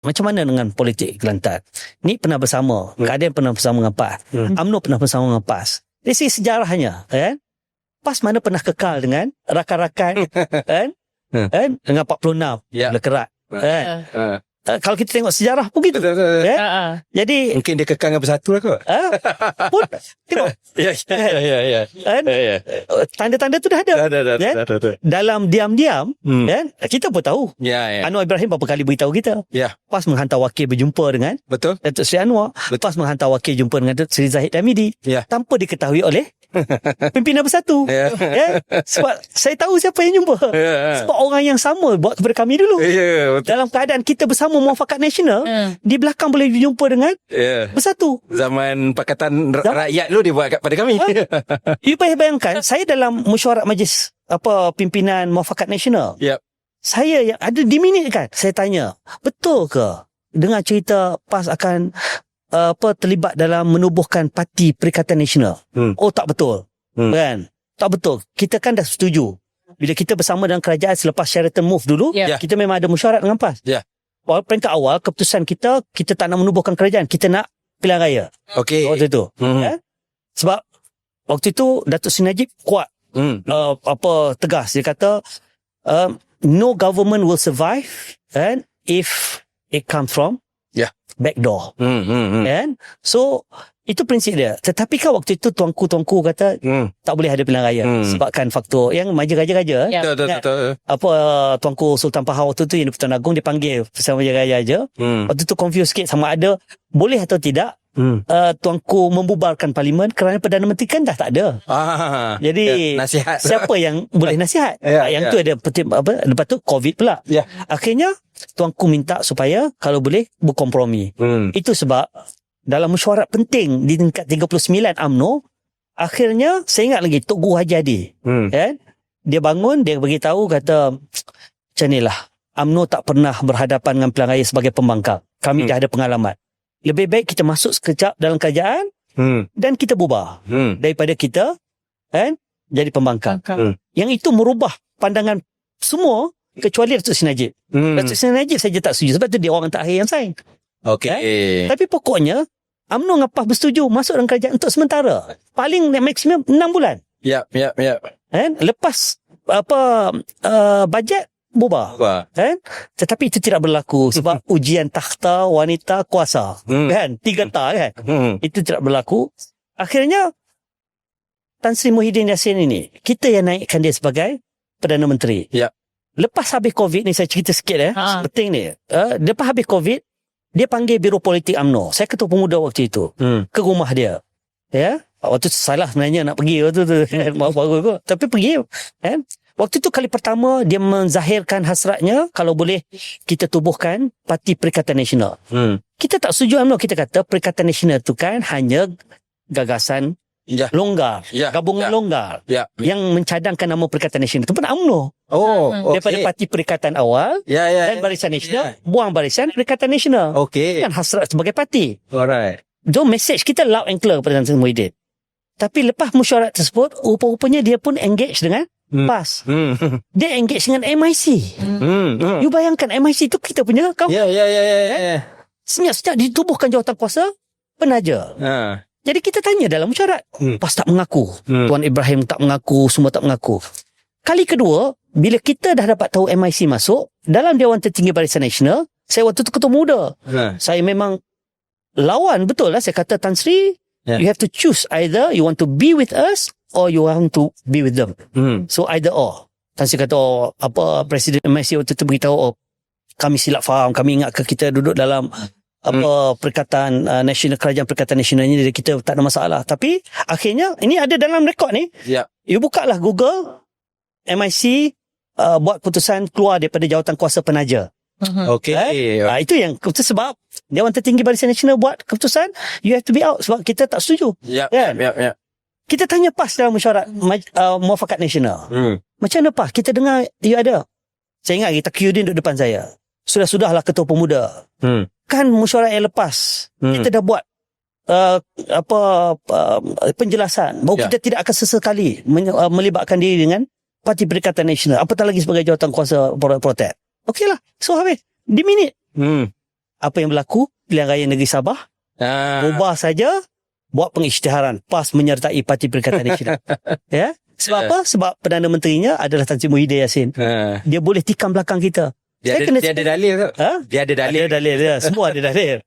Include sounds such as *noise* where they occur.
Macam mana dengan politik Kelantan? Ni pernah bersama. Hmm. Keadaan pernah bersama dengan PAS. Hmm. UMNO pernah bersama dengan PAS. Dari segi sejarahnya, kan? PAS mana pernah kekal dengan rakan-rakan, *laughs* kan? Hmm. Kan? Dengan 46 Ya. lekerat. Kan? Uh, Uh, kalau kita tengok sejarah pun gitu. betul, betul. Ya? Ha ah. Jadi, Mungkin dia kekal dengan bersatu lah kot. ah, pun tengok, *laughs* Ya, ya, ya, ya. kan? Ya, ya. Uh, Tanda-tanda tu dah ada. Dah, dah, dah, Ya? dah, dah, dah. Dalam diam-diam, Hmm. kan? Kita pun tahu. Ya, ya. Anwar Ibrahim berapa kali beritahu kita. Ya. PAS menghantar wakil berjumpa dengan Betul? Datuk Seri Anwar. Betul. PAS menghantar wakil jumpa dengan Datuk Seri Zahid Hamidi. Ya. Tanpa diketahui oleh *laughs* pimpinan bersatu. Ya. ya. Sebab saya tahu siapa yang jumpa. Ya, Sebab orang yang sama buat kepada kami dulu. ya, betul. Dalam keadaan kita bersama muafakat nasional, Hmm. di belakang boleh berjumpa dengan Ya. bersatu. Zaman Pakatan Zaman- Rakyat dulu dia buat kat- pada kami. *laughs* You bayang- bayangkan, saya dalam mesyuarat majlis apa pimpinan muafakat nasional. Yep. Saya yang ada diminitkan. Saya tanya, betul ke dengan cerita PAS akan uh, apa terlibat dalam menubuhkan parti Perikatan Nasional? Hmm. Oh tak betul. Hmm. Kan? Tak betul. Kita kan dah setuju. Bila kita bersama dengan kerajaan selepas Sheraton move dulu, Ya. Ya. kita memang ada mesyuarat dengan PAS. Ya. Peringkat awal, keputusan kita, kita tak nak menubuhkan kerajaan. Kita nak pilihan raya. Okey. Waktu itu. Hmm. Ya. Sebab waktu itu Datuk Seri Najib kuat Hmm. uh, apa tegas dia kata um, no government will survive and if it comes from Yeah. back door Hmm. Hmm. Hmm. kan so itu prinsip dia tetapi kan waktu itu tuanku-tuanku kata Hmm. tak boleh ada pilihan raya Hmm. sebabkan faktor yang maja raja-raja. Ya. Betul, betul, Ya. betul. apa uh, tuanku Sultan Pahang waktu tu yang di Pertuan Agong dia panggil bersama maja raja aja Hmm. waktu tu confuse sikit sama ada boleh atau tidak Hmm. uh, tuanku membubarkan parlimen kerana Perdana Menteri kan dah tak ada Ah. jadi Ya, nasihat. siapa yang boleh nasihat? *laughs* Ya, yang ya. tu ada peti, apa lepas tu covid pula. Ya. Akhirnya tuanku minta supaya kalau boleh berkompromi. Hmm. Itu sebab dalam mesyuarat penting di tingkat 39 AMNO akhirnya saya ingat lagi Tok Guru Haji Adi Hmm. kan dia bangun dia beritahu kata macam ni lah AMNO tak pernah berhadapan dengan pilihan raya sebagai pembangkang. Kami Hmm. dah ada pengalaman. Lebih baik kita masuk sekejap dalam kerajaan Hmm. dan kita bubar Hmm. daripada kita kan jadi pembangkang. Angkat. Yang itu merubah pandangan semua kecuali Datuk Seri Najib. Hmm. Datuk Seri Najib saja tak setuju sebab tu dia orang terakhir yang sign. Okey. Tapi pokoknya UMNO dengan PAS bersetuju masuk dalam kerajaan untuk sementara. Paling maksimum 6 bulan. Yap, yap, yap. Kan? Lepas apa uh, bajet bubar. Kan? Tetapi itu tidak berlaku sebab *laughs* ujian takhta wanita kuasa. Hmm. Kan? Tiga ta kan? Hmm. Itu tidak berlaku. Akhirnya Tan Sri Muhyiddin Yassin ini kita yang naikkan dia sebagai Perdana Menteri. Ya. Lepas habis Covid ni saya cerita sikit eh. Ha. Penting ni. Uh, lepas habis Covid dia panggil Biro Politik AMNO. Saya ketua pemuda waktu itu Hmm. ke rumah dia. Ya. Waktu tu salah sebenarnya nak pergi waktu tu. Maaf baru tu. Tapi pergi. Eh? Waktu tu kali pertama dia menzahirkan hasratnya kalau boleh kita tubuhkan Parti Perikatan Nasional. Hmm. Kita tak setuju UMNO. Kita kata Perikatan Nasional tu kan hanya gagasan Ya. longgar. Ya. Gabungan ya. longgar. Ya. Yang mencadangkan nama Perikatan Nasional. Itu pun UMNO. Oh, Hmm. okey. Daripada Parti Perikatan awal Ya, ya. dan ya. Barisan Nasional. Ya. Buang Barisan Perikatan Nasional. Okey. Kan hasrat sebagai parti. Alright. So message kita loud and clear kepada Tan Sri Muhyiddin. Tapi lepas mesyuarat tersebut, rupa-rupanya dia pun engage dengan Hmm. PAS. Hmm. Dia engage dengan MIC. Hmm. hmm. You bayangkan MIC tu kita punya kau Ya, ya, ya, ya, ya. senyap-senyap ditubuhkan jawatan kuasa penaja. Ha. Jadi kita tanya dalam mesyuarat. Hmm. PAS tak mengaku. Hmm. Tuan Ibrahim tak mengaku, semua tak mengaku. Kali kedua, bila kita dah dapat tahu MIC masuk, dalam Dewan Tertinggi Barisan Nasional, saya waktu tu ketua muda. Ha. Saya memang lawan betul lah. Saya kata Tan Sri, Ya. you have to choose either you want to be with us or you want to be with them. Hmm. So either or. Tan Sri kata, oh, apa Presiden MIC waktu tu beritahu, oh, kami silap faham, kami ingat ke kita duduk dalam apa perikatan uh, nasional kerajaan perikatan nasional ni jadi kita tak ada masalah tapi akhirnya ini ada dalam rekod ni Ya. you buka lah Google MIC uh, buat keputusan keluar daripada jawatan kuasa penaja Mhm. Okey. Ah, itu yang keputusan sebab Dewan Tertinggi Barisan Nasional buat keputusan you have to be out sebab kita tak setuju. Ya, Kan? ya, ya. Kita tanya PAS dalam mesyuarat uh, muafakat nasional. Hmm. Macam mana PAS? Kita dengar you ada. Saya ingat kita Kyudin duduk depan saya. Sudah-sudahlah ketua pemuda. Hmm bukan mesyuarat yang lepas hmm. kita dah buat uh, apa uh, penjelasan bahawa yeah. kita tidak akan sesekali men- uh, melibatkan diri dengan parti perikatan nasional apatah lagi sebagai jawatan kuasa protek okeylah so habis di minit hmm. apa yang berlaku pilihan raya negeri Sabah ha. ah. ubah saja buat pengisytiharan PAS menyertai parti perikatan nasional *laughs* ya sebab ya. apa? Sebab Perdana Menterinya adalah Tan Sri Muhyiddin Yassin. Ha. Dia boleh tikam belakang kita dia, dia ada, dia ada dalil tu. Ha? Dia ada dalil. Ada dalil dia. Semua ada dalil.